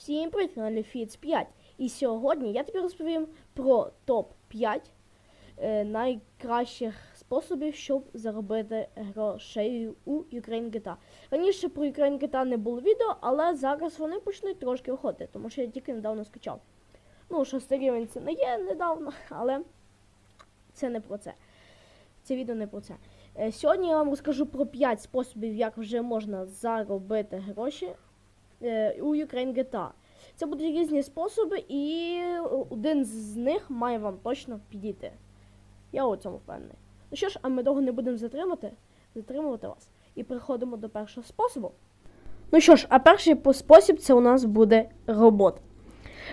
Всім привіт, на каналі Фіц 5. І сьогодні я тобі розповім про топ-5 е, найкращих способів, щоб заробити грошей у Ukraine GTA. Раніше про Ukraine GTA не було відео, але зараз вони почнуть трошки виходити, тому що я тільки недавно скачав. Ну, шостий рівень це не є недавно, але це не про це. Це відео не про це. Е, Сьогодні я вам розкажу про 5 способів, як вже можна заробити гроші у Ukraine GTA. Це будуть різні способи, і один з них має вам точно підійти. Я у цьому впевнений. Ну що ж, а ми довго не будемо затримати, затримувати вас. І переходимо до першого способу. Ну що ж, а перший спосіб це у нас буде робот.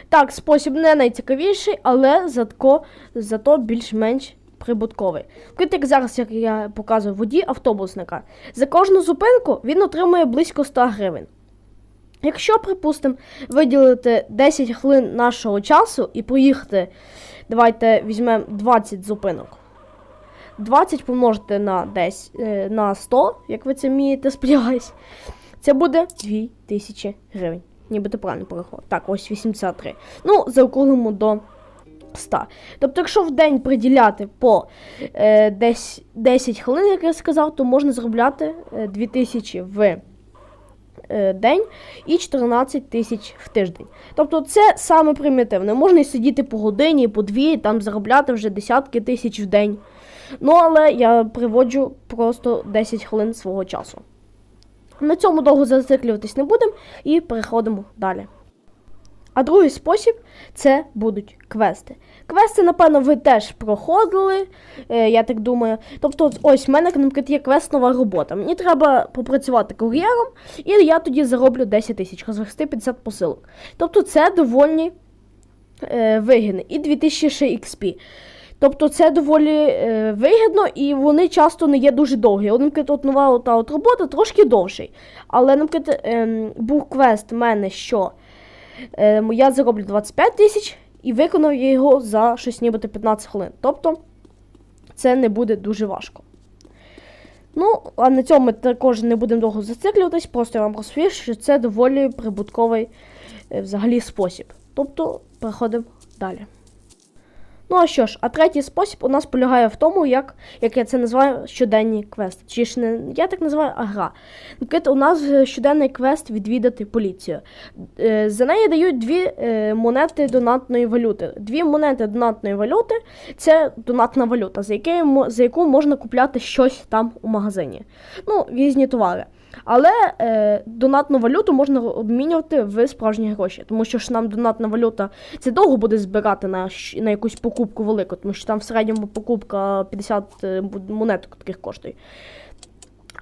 Так, спосіб не найцікавіший, але зато, зато більш-менш прибутковий. Крит, як зараз, як я показую водій автобусника. За кожну зупинку він отримує близько 100 гривень. Якщо, припустимо, виділити 10 хвилин нашого часу і проїхати, давайте візьмемо 20 зупинок. 20 помножити на 10, е, на 100, як ви це вмієте, сподіваюсь, це буде 2000 гривень. Нібито правильно порахував. Так, ось 83. Ну, заокруглимо до 100. Тобто, якщо в день приділяти по е, десь 10 хвилин, як я сказав, то можна заробляти е, 2000 в е, день і 14 тисяч в тиждень. Тобто це саме примітивне. Можна сидіти по годині, по дві, там заробляти вже десятки тисяч в день. Ну, але я приводжу просто 10 хвилин свого часу. На цьому довго зациклюватись не будемо і переходимо далі. А другий спосіб це будуть квести. Квести, напевно, ви теж проходили, е, я так думаю. Тобто, ось в мене наприклад, є квест нова робота. Мені треба попрацювати кур'єром, і я тоді зароблю 10 тисяч, розвести 50 посилок. Тобто це доволі е, вигідно. І 2000 ще XP. Тобто це доволі е, вигідно і вони часто не є дуже довгі. От, наприклад, от нова ота от робота трошки довший. Але, наприклад, ем, був квест в мене, що е, я зароблю 25 тисяч і виконав його за щось нібито 15 хвилин. Тобто це не буде дуже важко. Ну, а на цьому ми також не будемо довго зациклюватись, просто я вам розповів, що це доволі прибутковий е, взагалі спосіб. Тобто, переходимо далі. Ну а що ж, а третій спосіб у нас полягає в тому, як, як я це називаю щоденні квести. Чи ж не я так називаю, а гра. Наприклад, у нас щоденний квест відвідати поліцію. Е, За неї дають дві е, монети донатної валюти. Дві монети донатної валюти це донатна валюта, за, якою, за яку можна купляти щось там у магазині. Ну, різні товари. Але е, донатну валюту можна обмінювати в справжні гроші, тому що ж нам донатна валюта це довго буде збирати на, на якусь покупку велику, тому що там в середньому покупка 50 е, монеток таких коштує.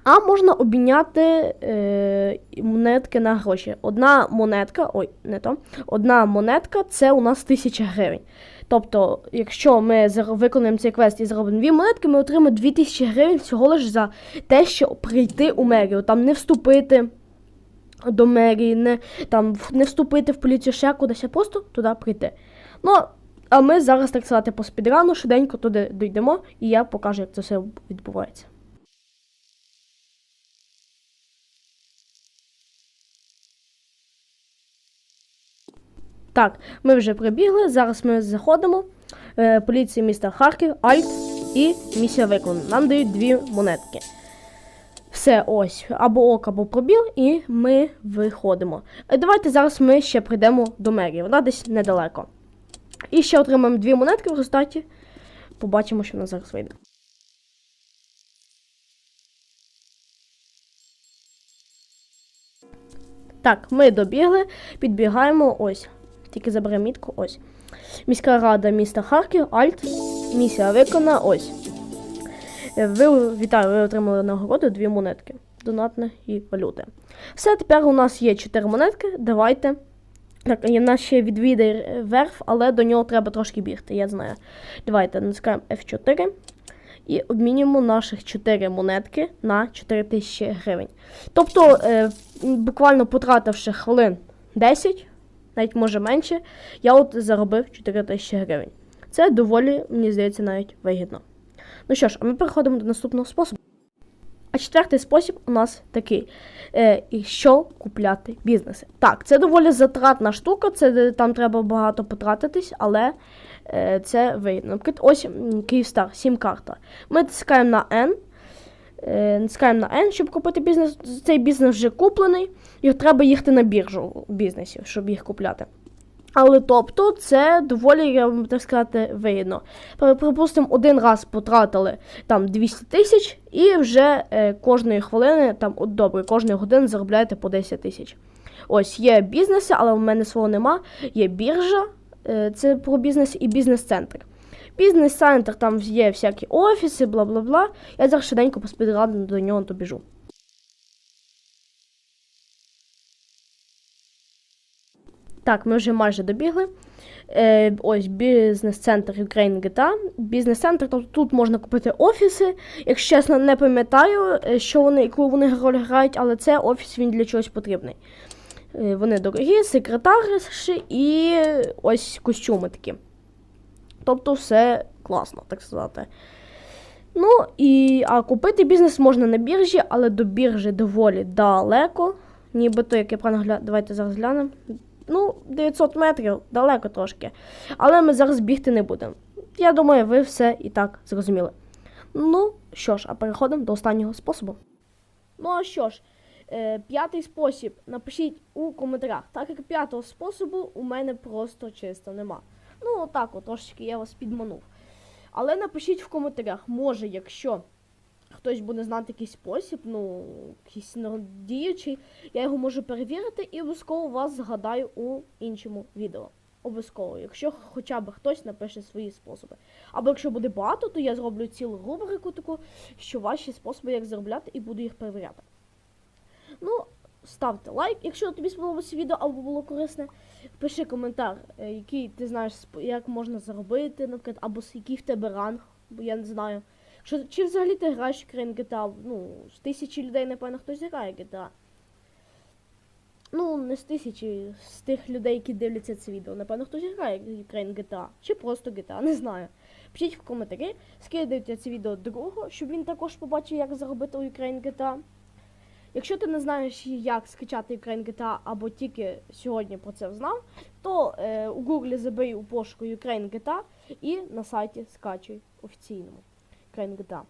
А можна обміняти е, монетки на гроші. Одна монетка, ой, не то, одна монетка це у нас 1000 гривень. Тобто, якщо ми виконуємо цей квест і заробимо дві монетки, ми отримаємо 2000 гривень всього лише за те, що прийти у мерію, там не вступити до мерії, не, там, не вступити в поліцію ще кудись, а просто туди прийти. Ну, а ми зараз, так сказати, по спідрану швиденько туди дійдемо, і я покажу, як це все відбувається. Так, ми вже прибігли. Зараз ми заходимо. Е, поліція міста Харків, Альт і місія виконана. Нам дають дві монетки. Все, ось, або ок, або пробіл, і ми виходимо. Е, Давайте зараз ми ще прийдемо до мерії. Вона десь недалеко. І ще отримаємо дві монетки в результаті. Побачимо, що в нас зараз вийде. Так, ми добігли, підбігаємо ось. Тільки заберемо мітку, ось. Міська рада міста Харків, Альт, місія виконана, ось. Ви вітаю, ви отримали нагороду дві монетки. Донатне і валюти. Все, тепер у нас є чотири монетки. Давайте. Так, є наш ще відвідає верф, але до нього треба трошки бігти, я знаю. Давайте натискаємо F4 і обмінюємо наших 4 монетки на 4000 гривень. Тобто, е, буквально потративши хвилин 10, навіть може менше, я от заробив 4000 гривень. Це доволі, мені здається, навіть вигідно. Ну що ж, а ми переходимо до наступного способу. А четвертий спосіб у нас такий: е, що купляти бізнеси. Так, це доволі затратна штука, це там треба багато потратитись, але е, це вигідно. Наприклад, ось Київстар, сім-карта. Ми натискаємо на N. Е, натискаємо на N, щоб купити бізнес. Цей бізнес вже куплений, і треба їхати на біржу бізнесів, щоб їх купляти. Але тобто це доволі, так сказати, вигідно. Припустимо, один раз потратили там 200 тисяч, і вже е, кожної хвилини, там, от добре, кожної години заробляєте по 10 тисяч. Ось є бізнеси, але в мене свого нема. Є біржа, е, це про бізнес і бізнес-центр. Бізнес-центр, там є всякі офіси, бла бла бла. Я зараз швиденько по спідрану до нього добіжу. Так, ми вже майже добігли. Е, ось бізнес-центр Ukraine GTA. Бізнес-центр, тобто тут можна купити офіси. Якщо чесно, не пам'ятаю, е, що вони, яку вони роль грають, але це офіс він для чогось потрібний. Е, вони дорогі, секретарші і ось костюми такі. Тобто все класно, так сказати. Ну і а купити бізнес можна на біржі, але до біржі доволі далеко. Нібито, як я правильно давайте зараз глянемо. Ну, 900 метрів, далеко трошки. Але ми зараз бігти не будемо. Я думаю, ви все і так зрозуміли. Ну що ж, а переходимо до останнього способу. Ну а що ж, е, п'ятий спосіб напишіть у коментарях, так як п'ятого способу у мене просто чисто нема. Ну, отак, от, трошечки я вас підманув. Але напишіть в коментарях, може, якщо хтось буде знати якийсь спосіб, ну, якийсь діючий, я його можу перевірити і обов'язково вас згадаю у іншому відео. Обов'язково, якщо хоча б хтось напише свої способи. Або якщо буде багато, то я зроблю цілу рубрику таку, що ваші способи, як заробляти, і буду їх перевіряти. Ну, ставте лайк, якщо тобі сподобалося відео або було корисне. Пиши коментар, е, який ти знаєш, як можна заробити, наприклад, або який в тебе ранг, бо я не знаю. Що, чи взагалі ти граєш Ukraine GTA? Ну, з тисячі людей, напевно, хтось грає GTA. Ну, не з тисячі, з тих людей, які дивляться це відео. Напевно, хтось грає Ukraine GTA. Чи просто GTA, не знаю. Пишіть в коментарі, скидайте це відео другого, щоб він також побачив, як заробити у Ukraine GTA. Якщо ти не знаєш, як скачати Ukraine GTA або тільки сьогодні про це знав, то е, у Google забий у пошуку Ukraine GTA і на сайті скачуй офіційному Ukraine GTA.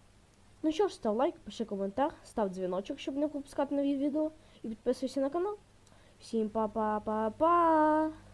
Ну що ж, став лайк, пиши коментар, став дзвіночок, щоб не пропускати нові відео, і підписуйся на канал. Всім па-па-па-па!